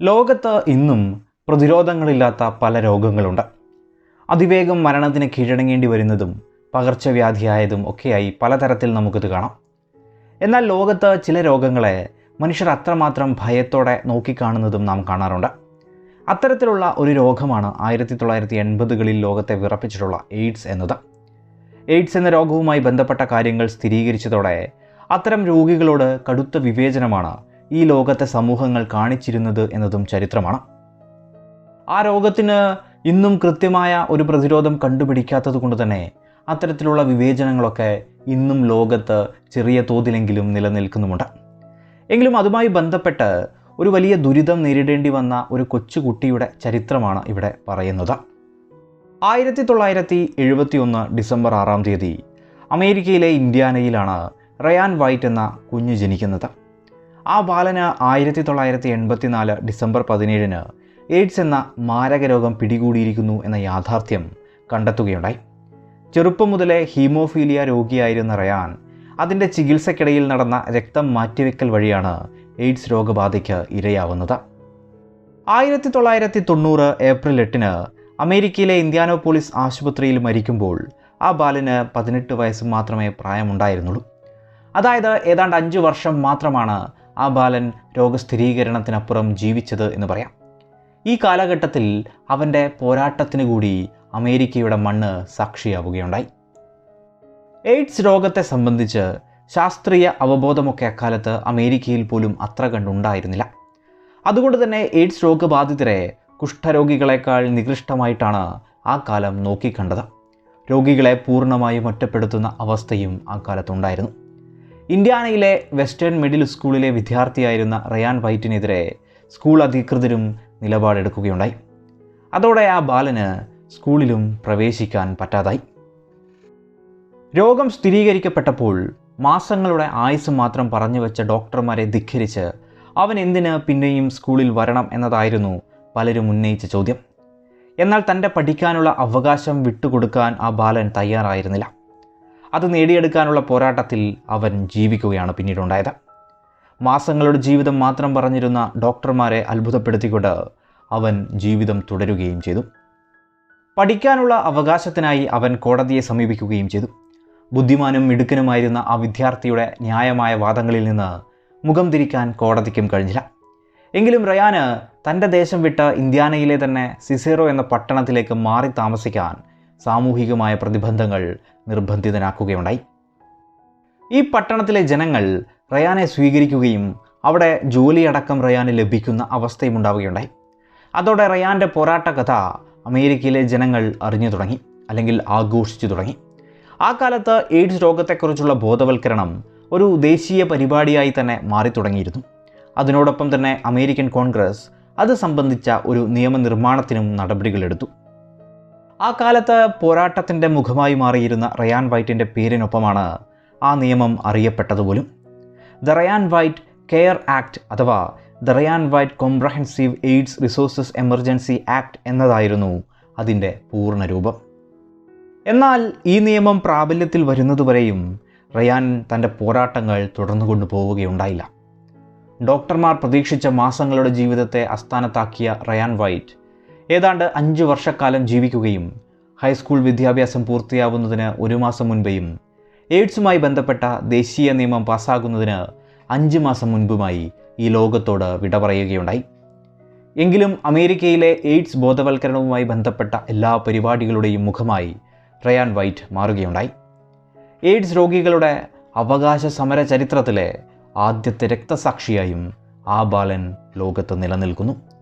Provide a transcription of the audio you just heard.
ലോകത്ത് ഇന്നും പ്രതിരോധങ്ങളില്ലാത്ത പല രോഗങ്ങളുണ്ട്. അതിവേഗം മരണത്തിന് കീഴടങ്ങേണ്ടി വരുന്നതും പകർച്ചവ്യാധിയായതും ഒക്കെയായി പലതരത്തിൽ നമുക്കിത് കാണാം. എന്നാൽ ലോകത്ത് ചില രോഗങ്ങളെ മനുഷ്യർ അത്രമാത്രം ഭയത്തോടെ നോക്കിക്കാണുന്നതും നാം കാണാറുണ്ട്. അത്തരത്തിലുള്ള ഒരു രോഗമാണ് ആയിരത്തി തൊള്ളായിരത്തി എൺപതുകളിൽ ലോകത്തെ വിറപ്പിച്ചിട്ടുള്ള എയ്ഡ്സ് എന്നത്. എയ്ഡ്സ് എന്ന രോഗവുമായി ബന്ധപ്പെട്ട കാര്യങ്ങൾ സ്ഥിരീകരിച്ചതോടെ അത്തരം രോഗികളോട് കടുത്ത വിവേചനമാണ് ഈ ലോകത്തെ സമൂഹങ്ങൾ കാണിച്ചിരുന്നത് എന്നതും ചരിത്രമാണ്. ആ രോഗത്തിന് ഇന്നും കൃത്യമായ ഒരു പ്രതിരോധം കണ്ടുപിടിക്കാത്തത് കൊണ്ട് തന്നെ അത്തരത്തിലുള്ള വിവേചനങ്ങളൊക്കെ ഇന്നും ലോകത്ത് ചെറിയ തോതിലെങ്കിലും നിലനിൽക്കുന്നുമുണ്ട്. എങ്കിലും അതുമായി ബന്ധപ്പെട്ട് ഒരു വലിയ ദുരിതം നേരിടേണ്ടി വന്ന ഒരു കൊച്ചുകുട്ടിയുടെ ചരിത്രമാണ് ഇവിടെ പറയുന്നത്. ആയിരത്തി തൊള്ളായിരത്തി എഴുപത്തി ഒന്ന് ഡിസംബർ ആറാം തീയതി അമേരിക്കയിലെ ഇന്ത്യാനയിലാണ് റയാൻ വൈറ്റ് എന്ന കുഞ്ഞ് ജനിക്കുന്നത്. ആ ബാലന് ആയിരത്തി തൊള്ളായിരത്തി എൺപത്തിനാല് ഡിസംബർ പതിനേഴിന് എയ്ഡ്സ് എന്ന മാരക രോഗം പിടികൂടിയിരിക്കുന്നു എന്ന യാഥാർത്ഥ്യം കണ്ടെത്തുകയുണ്ടായി. ചെറുപ്പം മുതലേ ഹീമോഫീലിയ രോഗിയായിരുന്ന റയാൻ അതിന്റെ ചികിത്സക്കിടയിൽ നടന്ന രക്തം മാറ്റിവെക്കൽ വഴിയാണ് എയ്ഡ്സ് രോഗബാധയ്ക്ക് ഇരയാവുന്നത്. ആയിരത്തി തൊള്ളായിരത്തി തൊണ്ണൂറ് ഏപ്രിൽ എട്ടിന് അമേരിക്കയിലെ ഇന്ത്യാനോപോളിസ് ആശുപത്രിയിൽ മരിക്കുമ്പോൾ ആ ബാലന് പതിനെട്ട് വയസ്സ് മാത്രമേ പ്രായമുണ്ടായിരുന്നുള്ളൂ. അതായത് ഏതാണ്ട് അഞ്ച് വർഷം മാത്രമാണ് ആ ബാലൻ രോഗസ്ഥിരീകരണത്തിനപ്പുറം ജീവിച്ചത് എന്ന് പറയാം. ഈ കാലഘട്ടത്തിൽ അവന്റെ പോരാട്ടത്തിന് കൂടി അമേരിക്കയുടെ മണ്ണ് സാക്ഷിയാവുകയുണ്ടായി. എയ്ഡ്സ് രോഗത്തെ സംബന്ധിച്ച് ശാസ്ത്രീയ അവബോധമൊക്കെ അക്കാലത്ത് അമേരിക്കയിൽ പോലും അത്ര കണ്ടുണ്ടായിരുന്നില്ല. അതുകൊണ്ട് തന്നെ എയ്ഡ്സ് രോഗബാധിതരെ കുഷ്ഠരോഗികളെക്കാൾ നികൃഷ്ടമായിട്ടാണ് ആ കാലം നോക്കിക്കണ്ടത്. രോഗികളെ പൂർണമായും ഒറ്റപ്പെടുത്തുന്ന അവസ്ഥയും ആ കാലത്തുണ്ടായിരുന്നു. ഇന്ത്യാനയിലെ വെസ്റ്റേൺ മിഡിൽ സ്കൂളിലെ വിദ്യാർത്ഥിയായിരുന്ന റയാൻ വൈറ്റിനെതിരെ സ്കൂൾ അധികൃതരും നിലപാടെടുക്കുകയുണ്ടായി. അതോടെ ആ ബാലന് സ്കൂളിലും പ്രവേശിക്കാൻ പറ്റാതായി. രോഗം സ്ഥിരീകരിക്കപ്പെട്ടപ്പോൾ മാസങ്ങളുടെ ആയുസ് മാത്രം പറഞ്ഞു വെച്ച ഡോക്ടർമാരെ ധിഖരിച്ച് അവൻ എന്തിന് പിന്നെയും സ്കൂളിൽ വരണം എന്നതായിരുന്നു പലരും ഉന്നയിച്ച ചോദ്യം. എന്നാൽ തന്റെ പഠിക്കാനുള്ള അവകാശം വിട്ടുകൊടുക്കാൻ ആ ബാലൻ തയ്യാറായിരുന്നില്ല. അത് നേടിയെടുക്കാനുള്ള പോരാട്ടത്തിൽ അവൻ ജീവിക്കുകയാണ് പിന്നീടുണ്ടായത്. മാസങ്ങളുടെ ജീവിതം മാത്രം പറഞ്ഞിരുന്ന ഡോക്ടർമാരെ അത്ഭുതപ്പെടുത്തിക്കൊണ്ട് അവൻ ജീവിതം തുടരുകയും ചെയ്തു. പഠിക്കാനുള്ള അവകാശത്തിനായി അവൻ കോടതിയെ സമീപിക്കുകയും ചെയ്തു. ബുദ്ധിമാനും മിടുക്കനുമായിരുന്ന ആ വിദ്യാർത്ഥിയുടെ ന്യായമായ വാദങ്ങളിൽ നിന്ന് മുഖം തിരിക്കാൻ കോടതിക്കും കഴിഞ്ഞില്ല. എങ്കിലും റയാന് തന്റെ ദേശം വിട്ട് ഇന്ത്യാനയിലെ തന്നെ സിസേറോ എന്ന പട്ടണത്തിലേക്ക് മാറി താമസിക്കാൻ സാമൂഹികമായ പ്രതിബന്ധങ്ങൾ നിർബന്ധിതനാക്കുകയുണ്ടായി. ഈ പട്ടണത്തിലെ ജനങ്ങൾ റയാനെ സ്വീകരിക്കുകയും അവിടെ ജോലിയടക്കം റയാന് ലഭിക്കുന്ന അവസ്ഥയും ഉണ്ടാവുകയുണ്ടായി. അതോടെ റയാന്റെ പോരാട്ട കഥ അമേരിക്കയിലെ ജനങ്ങൾ അറിഞ്ഞു തുടങ്ങി അല്ലെങ്കിൽ ആഘോഷിച്ചു തുടങ്ങി. ആ കാലത്ത് എയ്ഡ്സ് രോഗത്തെക്കുറിച്ചുള്ള ബോധവൽക്കരണം ഒരു ദേശീയ പരിപാടിയായി തന്നെ മാറി തുടങ്ങിയിരുന്നു. അതിനോടൊപ്പം തന്നെ അമേരിക്കൻ കോൺഗ്രസ് അത് സംബന്ധിച്ച ഒരു നിയമനിർമ്മാണത്തിനും നടപടികളെടുത്തു. ആ കാലത്ത് പോരാട്ടത്തിന്റെ മുഖമായി മാറിയിരുന്ന റയാൻ വൈറ്റിന്റെ പേരിനൊപ്പമാണ് ആ നിയമം അറിയപ്പെട്ടതുപോലും. The Ryan White care act അഥവാ the Ryan White comprehensive AIDS resources emergency act എന്നതായിരുന്നു അതിന്റെ പൂർണരൂപം എന്നാൽ ഈ നിയമം പ്രാബല്യത്തിൽ വരുന്നതുവരെയും റയാൻ തന്റെ പോരാട്ടങ്ങൾ തുടർന്നു കൊണ്ടുപോവുകയുണ്ടായില്ല ഡോക്ടർമാർ പ്രതീക്ഷിച്ച മാസങ്ങളുടെ ജീവിതത്തെ അസ്ഥാനത്താക്കിയ റയാൻ വൈറ്റ് ഏതാണ്ട് അഞ്ച് വർഷക്കാലം ജീവിക്കുകയും ഹൈസ്കൂൾ വിദ്യാഭ്യാസം പൂർത്തിയാവുന്നതിന് ഒരു മാസം മുൻപേയും എയ്ഡ്സുമായി ബന്ധപ്പെട്ട ദേശീയ നിയമം പാസ്സാകുന്നതിന് അഞ്ച് മാസം മുൻപുമായി ഈ ലോകത്തോട് വിട പറയുകയുണ്ടായി. എങ്കിലും അമേരിക്കയിലെ എയ്ഡ്സ് ബോധവൽക്കരണവുമായി ബന്ധപ്പെട്ട എല്ലാ പരിപാടികളുടെയും മുഖമായി റയാൻ വൈറ്റ് മാറുകയുണ്ടായി. എയ്ഡ്സ് രോഗികളുടെ അവകാശ സമര ചരിത്രത്തിലെ ആദ്യത്തെ രക്തസാക്ഷിയായും ആ ബാലൻ ലോകത്ത് നിലനിൽക്കുന്നു.